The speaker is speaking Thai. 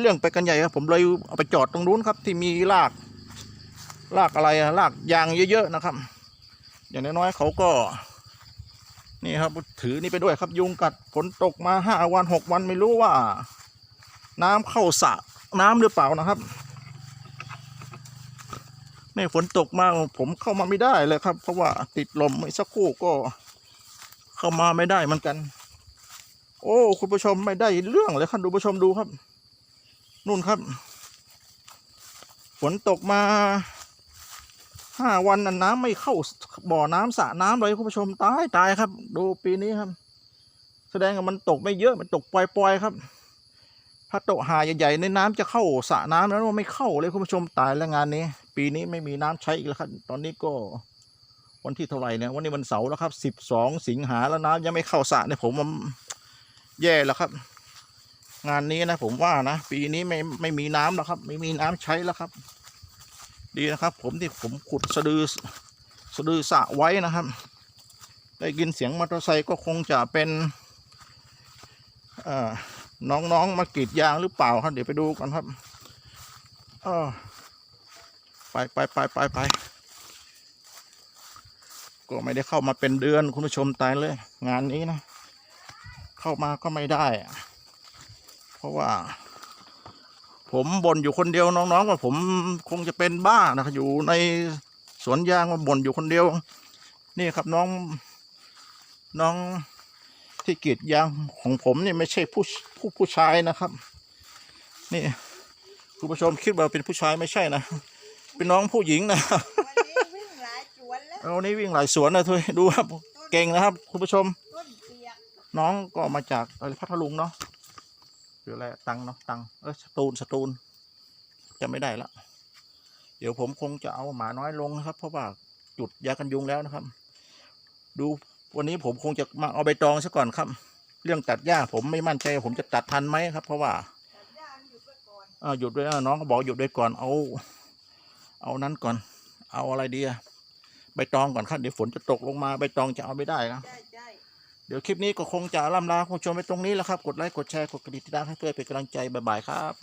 เรื่องไปกันใหญ่ครับผมเลยเอาไปจอดตรงนู้นครับ ที่มีรากรากอะไรอะรากยางเยอะๆนะครับ อย่างน้อยๆเขาก็ นี่ครับถือนี่ไปด้วยครับ ยุงกัดฝนตกมาห้าวันหกวันไม่รู้ว่า น้ำเข้าสระน้ำหรือเปล่านะครับนี่ฝนตกมาผมเข้ามาไม่ได้เลยครับ เพราะว่าติดลมเมื่อสักครู่ก็ เข้ามาไม่ได้เหมือนกัน โอ้คุณผู้ชมไม่ได้เรื่องเลยครับดูผู้ชมดูครับ นู่นครับ ฝนตกมาห้าวันน้ำไม่เข้าบ่อน้ำสระน้ำเลยคุณผู้ชมตายตายครับ ดูปีนี้ครับ แสดงว่ามันตกไม่เยอะมันตกปล่อยๆครับถ้าตกหาใหญ่ๆในน้ำจะเข้าสระน้ำแล้วมันไม่เข้าเลยคุณผู้ชมตายแล้วงานนี้ ปีนี้ไม่มีน้ำใช้อีกแล้วครับ ตอนนี้ก็วันที่เท่าไหร่เนี่ยวันนี้วันเสาร์แล้วครับสิบสองสิงหาแล้วน้ำยังไม่เข้าสระเนี่ยผมมันแย่แล้วครับ งานนี้นะผมว่านะปีนี้ไม่ไม่มีน้ำแล้วครับ ไม่มีน้ำใช้แล้วครับ ดีนะครับ ผมที่ผมขุดสะดือสะดือสะไว้นะครับ ได้ยินเสียงมอเตอร์ไซค์ก็คงจะเป็นอ่อน้องๆมากรีดยางหรือเปล่าครับ เดี๋ยวไปดูกันครับออไปไปไปไปไปก็ไม่ได้เข้ามาเป็นเดือนคุณผู้ชมตายเลย งานนี้นะ เข้ามาก็ไม่ได้อะ ราะว่า ผมบ่นอยู่คนเดียวน้องๆว่าผมคงจะเป็นบ้านะครับอยู่ในสวนยางมาบ่นอยู่คนเดียว นี่ครับน้องน้องที่กรีดยางของผมนี่ไม่ใช่ผู้ผู้ผู้ชายนะครับ นี่คุณผู้ชมคิดว่าเป็นผู้ชายไม่ใช่นะ เป็นน้องผู้หญิงนะวันนี้วิ่งหลายสวนแล้วเอานี่วิ่งหลายสวนนะทุยดูครับ เก่งนะครับ คุณผู้ชมต้นเปียกน้องก็มาจากอะไรพัทลุงเนาะ หรืออะไรตังเนาะตังเออสตูลสตูลจะไม่ได้ละ เดี๋ยวผมคงจะเอาหมาน้อยลงนะครับ เพราะว่าจุดยากันยุงแล้วนะครับ ดูวันนี้ผมคงจะมาเอาใบตองซะก่อนครับ เรื่องตัดหญ้าผมไม่มั่นใจ ผมจะตัดทันไหมครับ เพราะว่าสัญญาณอยู่ไปก่อนอ่าหยุดด้วยน้องก็บอกหยุดด้วยก่อนเอา เอานั้นก่อน เอาอะไรดีอะใบตองก่อนครับเดี๋ยวฝนจะตกลงมาใบตองจะเอาไม่ได้นะใช่ใช่ เดี๋ยวคลิปนี้ก็คงจะล่ำลาคุณผู้ชมไปตรงนี้แล้วครับ กดไลค์ กดแชร์ กดกระดิ่งติดตามให้เพื่อเป็นกำลังใจ บ๊ายบายครับ